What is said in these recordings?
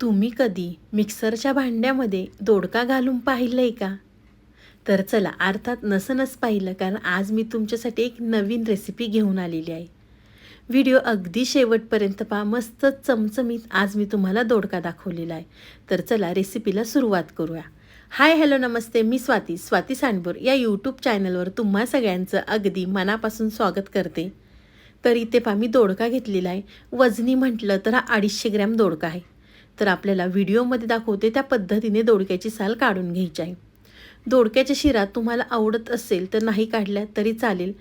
तुम्ही कधी मिक्सरच्या भांड्यामध्ये दोडका घालून पाहिलं आहे का? तर चला अर्थात नसनच पाहिलं कारण आज मी तुमच्यासाठी एक नवीन रेसिपी घेऊन आलेली आहे. व्हिडिओ अगदी शेवटपर्यंत पहा मस्त चमचमीत आज मी तुम्हाला दोडका दाखवलेला आहे. तर चला रेसिपीला सुरुवात करूया. हाय हॅलो नमस्ते मी स्वाती स्वाती सांडपूर या यूट्यूब चॅनलवर तुम्हा सगळ्यांचं अगदी मनापासून स्वागत करते. तर इथे पहा मी दोडका घेतलेला आहे. वजनी म्हटलं तर हा अडीचशे ग्रॅम दोडका आहे. तर आपल्याला व्हिडिओमध्ये दाखवते त्या पद्धतीने दोडक्याची साल काढून घ्यायची आहे. दोडक्याच्या शिरा तुम्हाला आवडत असेल तर नाही काढल्या तरी चालेल.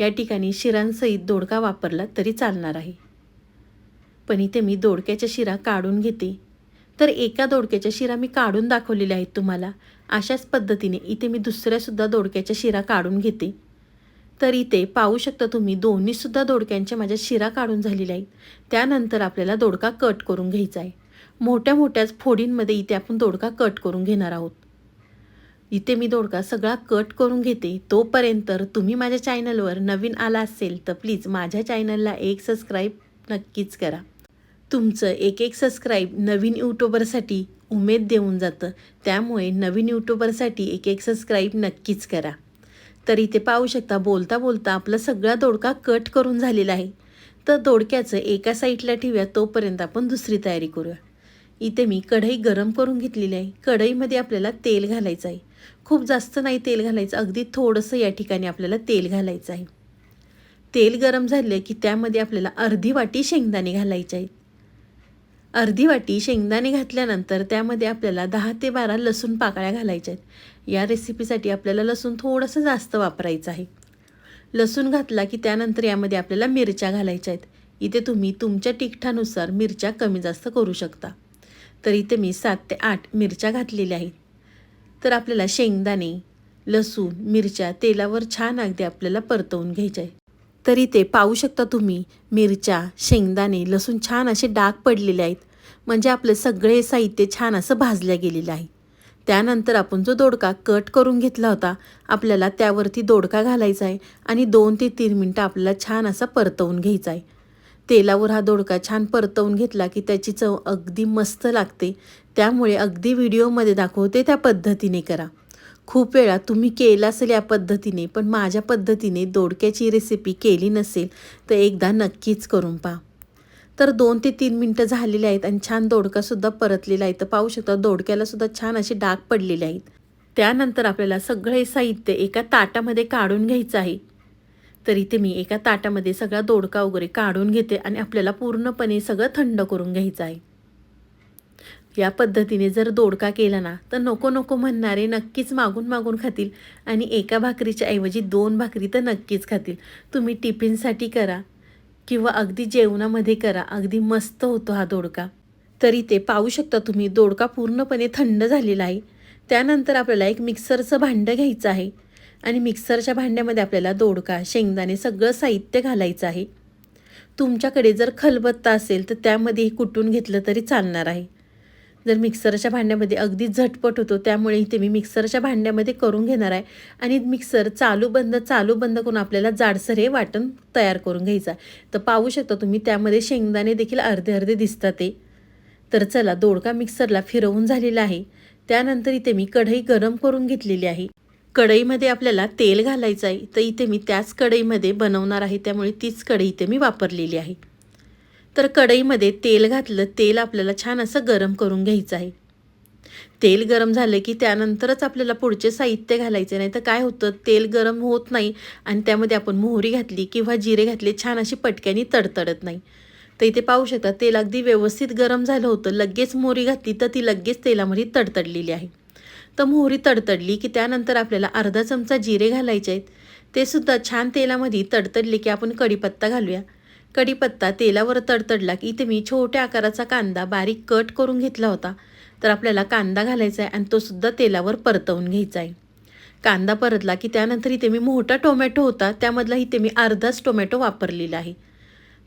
या ठिकाणी शिरांसहित दोडका वापरला तरी चालणार आहे. पण इथे मी दोडक्याच्या शिरा काढून घेते. तर एका दोडक्याच्या शिरा मी काढून दाखवलेल्या आहेत तुम्हाला. अशाच पद्धतीने इथे मी दुसऱ्यासुद्धा दोडक्याच्या शिरा काढून घेते. तर इथे पाहू शकता तुम्ही दोन्हीसुद्धा दोडक्यांच्या माझ्या शिरा काढून झालेल्या आहेत. त्यानंतर आपल्याला दोडका कट करून घ्यायचा आहे. मोठ्या मोठ्याच फोडींमध्ये इथे आपण दोडका कट करून घेणार आहोत. इथे मी दोडका सगळा कट करून घेते. तोपर्यंत तुम्ही माझ्या चॅनलवर नवीन आला असेल तर प्लीज माझ्या चॅनलला एक सबस्क्राईब नक्कीच करा. तुमचं एक एक सबस्क्राईब नवीन यूट्यूबरसाठी उमेद देऊन जातं. त्यामुळे नवीन यूट्यूबरसाठी एक एक सबस्क्राईब नक्कीच करा. तर इथे पाहू शकता बोलता बोलता आपला सगळा दोडका कट करून झालेला आहे. तर दोडक्याचं एका साईडला ठेवूया तोपर्यंत आपण दुसरी तयारी करूया. इथे मी कढई गरम करून घेतलेली आहे. कढईमध्ये आपल्याला तेल घालायचं आहे. खूप जास्त नाही तेल घालायचं अगदी थोडंसं या ठिकाणी आपल्याला तेल घालायचं आहे. तेल गरम झालं की त्यामध्ये आपल्याला अर्धी वाटी शेंगदाणे घालायचे आहेत. अर्धी वाटी शेंगदाणे घातल्यानंतर त्यामध्ये आपल्याला दहा ते बारा लसूण पाकळ्या घालायच्या आहेत. या रेसिपीसाठी आपल्याला लसूण थोडंसं जास्त वापरायचं आहे. लसूण घातला की त्यानंतर यामध्ये आपल्याला मिरच्या घालायच्या आहेत. इथे तुम्ही तुमच्या तिखटानुसार मिरच्या कमी जास्त करू शकता. तर इथे मी सात ते आठ मिरच्या घातलेल्या आहेत. तर आपल्याला शेंगदाणे लसूण मिरच्या तेलावर छान अगदी आपल्याला परतवून घ्यायच्या आहे. तर इथे पाहू शकता तुम्ही मिरच्या शेंगदाणे लसूण छान असे डाग पडलेले आहेत. म्हणजे आपलं सगळे साहित्य छान असं भाजल्या गेलेलं आहे. त्यानंतर आपण जो दोडका कट करून घेतला होता आपल्याला त्यावरती दोडका घालायचा आहे आणि दोन ते तीन मिनटं आपल्याला छान असा परतवून घ्यायचा आहे. तेलावर हा दोडका छान परतवून घेतला की त्याची चव अगदी मस्त लागते. त्यामुळे अगदी व्हिडिओमध्ये दाखवते त्या पद्धतीने करा. खूप वेळा तुम्ही केला असेल या पद्धतीने पण माझ्या पद्धतीने दोडक्याची रेसिपी केली नसेल तर एकदा नक्कीच करून पहा. तर दोन ते तीन मिनटं झालेले आहेत आणि छान दोडकासुद्धा परतलेला आहे. तर पाहू शकता दोडक्यालासुद्धा छान असे डाग पडलेले आहेत. त्यानंतर आपल्याला सगळे साहित्य एका ताटामध्ये काढून घ्यायचं आहे. तर इथे मी एका ताटामध्ये सगळा दोडका वगैरे काढून घेते आणि आपल्याला पूर्णपणे सगळं थंड करून घ्यायचं आहे. या पद्धतीने जर दोडका केला ना तर नको नको म्हणणारे नक्कीच मागून मागून खातील आणि एका भाकरीच्या ऐवजी दोन भाकरी तर नक्कीच खातील. तुम्ही टिफिनसाठी करा किंवा अगदी जेवणामध्ये करा अगदी मस्त होतो हा दोडका. तरी ते पाहू शकता तुम्ही दोडका पूर्णपणे थंड झालेला आहे. त्यानंतर आपल्याला एक मिक्सरचं भांडं घ्यायचं आहे. आणि मिक्सरच्या भांड्यामध्ये आपल्याला दोडका शेंगदाणे सगळं साहित्य घालायचं आहे. तुमच्याकडे जर खलबत्ता असेल तर त्यामध्ये कुटून घेतलं तरी चालणार आहे. जर मिक्सरच्या भांड्यामध्ये अगदी झटपट होतो त्यामुळे इथे मी मिक्सरच्या भांड्यामध्ये करून घेणार आहे. आणि मिक्सर चालू बंद चालू बंद करून आपल्याला जाडसर हे वाटण तयार करून घ्यायचं आहे. तर पाहू शकता तुम्ही त्यामध्ये शेंगदाणे देखील अर्धे अर्धे दिसतात ते. तर चला दोडका मिक्सरला फिरवून झालेला आहे. त्यानंतर इथे मी कढई गरम करून घेतलेली आहे. कढईमध्ये आपल्याला तेल घालायचं आहे तर इथे मी त्याच कढईमध्ये बनवणार आहे त्यामुळे तीच कढई इथे मी वापरलेली आहे. तर कढईमध्ये तेल घातलं तेल आपल्याला छान असं गरम करून घ्यायचं आहे. तेल गरम झालं की त्यानंतरच आपल्याला पुढचे साहित्य घालायचे नाही तर काय होतं तेल गरम होत नाही आणि त्यामध्ये आपण मोहरी घातली किंवा जिरे घातले छान अशी पटक्यानी तडतडत नाही. तर इथे पाहू शकता तेल अगदी व्यवस्थित गरम झालं होतं लगेच मोहरी घातली तर ती लगेच तेलामध्ये तडतडलेली आहे. तर मोहरी तडतडली की त्यानंतर आपल्याला अर्धा चमचा जिरे घालायचे आहेत. ते सुद्धा छान तेलामध्ये तडतडले की आपण कढीपत्ता घालूया. कढीपत्ता तेलावर तडतडला की इथे मी छोट्या आकाराचा कांदा बारीक कट करून घेतला होता. तर आपल्याला कांदा घालायचा आहे आणि तो सुद्धा तेलावर परतवून घ्यायचा आहे. कांदा परतला की त्यानंतर इथे मी मोठा टोमॅटो होता. त्यामधला इथे मी अर्धाच टोमॅटो वापरलेला आहे.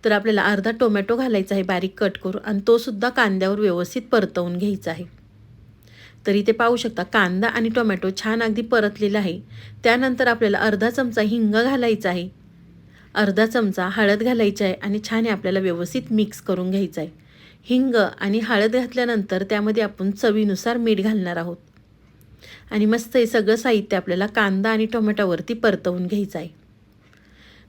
तर आपल्याला अर्धा टोमॅटो घालायचा आहे बारीक कट करून आणि तो सुद्धा कांद्यावर व्यवस्थित परतवून घ्यायचा आहे. तर इथे पाहू शकता कांदा आणि टोमॅटो छान अगदी परतलेला आहे. त्यानंतर आपल्याला अर्धा चमचा हिंग घालायचा आहे. अर्धा चमचा हळद घालायची आहे आणि छान हे आपल्याला व्यवस्थित मिक्स करून घ्यायचं आहे. हिंग आणि हळद घातल्यानंतर त्यामध्ये आपण चवीनुसार मीठ घालणार आहोत. आणि मस्त हे सगळं साहित्य आपल्याला कांदा आणि टोमॅटोवरती परतवून घ्यायचं आहे.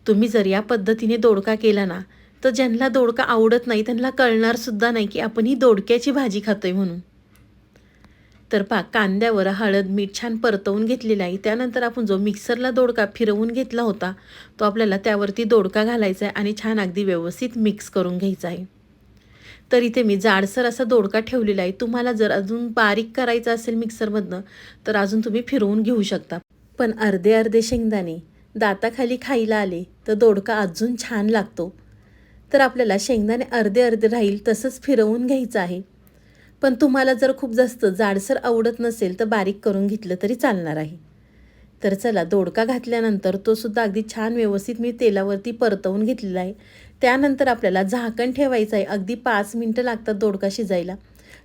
तुम्ही जर या पद्धतीने दोडका केला ना तर ज्यांना दोडका आवडत नाही त्यांना कळणारसुद्धा नाही की आपण ही दोडक्याची भाजी खातोय म्हणून. तर पा कांद्यावर हळद मीठ छान परतवून घेतलेलं आहे. त्यानंतर आपण जो मिक्सरला दोडका फिरवून घेतला होता तो आपल्याला त्यावरती दोडका घालायचा आहे आणि छान अगदी व्यवस्थित मिक्स करून घ्यायचा आहे. तर इथे मी जाडसर असा दोडका ठेवलेला आहे. तुम्हाला जर अजून बारीक करायचा असेल मिक्सरमधनं तर अजून तुम्ही फिरवून घेऊ शकता. पण अर्धे अर्धे शेंगदाणे दाताखाली खायला आले तर दोडका अजून छान लागतो. तर आपल्याला शेंगदाणे अर्धे अर्धे राहील तसंच फिरवून घ्यायचं आहे. पण तुम्हाला जर खूप जास्त जाडसर आवडत नसेल तर बारीक करून घेतलं तरी चालणार आहे. तर चला दोडका घातल्यानंतर तो सुद्धा अगदी छान व्यवस्थित मी तेलावरती परतवून घेतलेला आहे. त्यानंतर आपल्याला झाकण ठेवायचं आहे. अगदी पाच मिनटं लागतात दोडका शिजायला.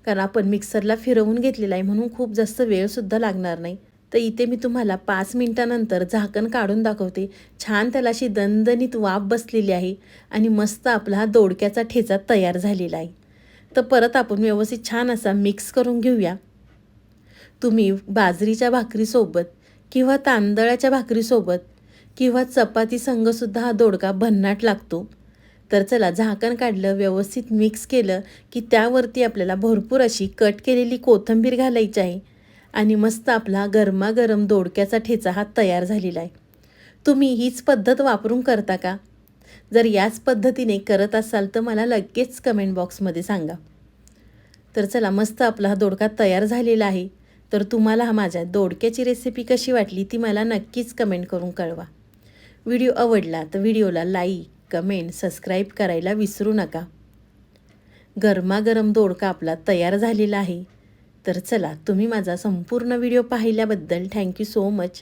कारण आपण मिक्सरला फिरवून घेतलेला आहे म्हणून खूप जास्त वेळसुद्धा लागणार नाही. तर इथे मी तुम्हाला पाच मिनटानंतर झाकण काढून दाखवते. छान त्याला अशी दणदणीत वाफ बसलेली आहे आणि मस्त आपला हा दोडक्याचा ठेचा तयार झालेला आहे. तर परत आपण व्यवस्थित छान असा मिक्स करून घेऊया. तुम्ही बाजरीच्या भाकरीसोबत किंवा तांदळाच्या भाकरीसोबत किंवा चपाती संगसुद्धा हा दोडका भन्नाट लागतो. तर चला झाकण काढलं व्यवस्थित मिक्स केलं की त्यावरती आपल्याला भरपूर अशी कट केलेली कोथिंबीर घालायची आहे आणि मस्त आपला गरमागरम दोडक्याचा ठेचा हा तयार झालेला आहे. तुम्ही हीच पद्धत वापरून करता का? जर याच पद्धतीने करत असाल तर मला लगेच कमेंट बॉक्समध्ये सांगा. तर चला मस्त आपला हा दोडका तयार झालेला आहे. तर तुम्हाला हा माझ्या दोडक्याची रेसिपी कशी वाटली ती मला नक्कीच कमेंट करून कळवा. व्हिडिओ आवडला तर व्हिडिओला लाईक कमेंट सबस्क्राईब करायला विसरू नका. गरमागरम दोडका आपला तयार झालेला आहे. तर चला तुम्ही माझा संपूर्ण व्हिडिओ पाहिल्याबद्दल थँक्यू सो मच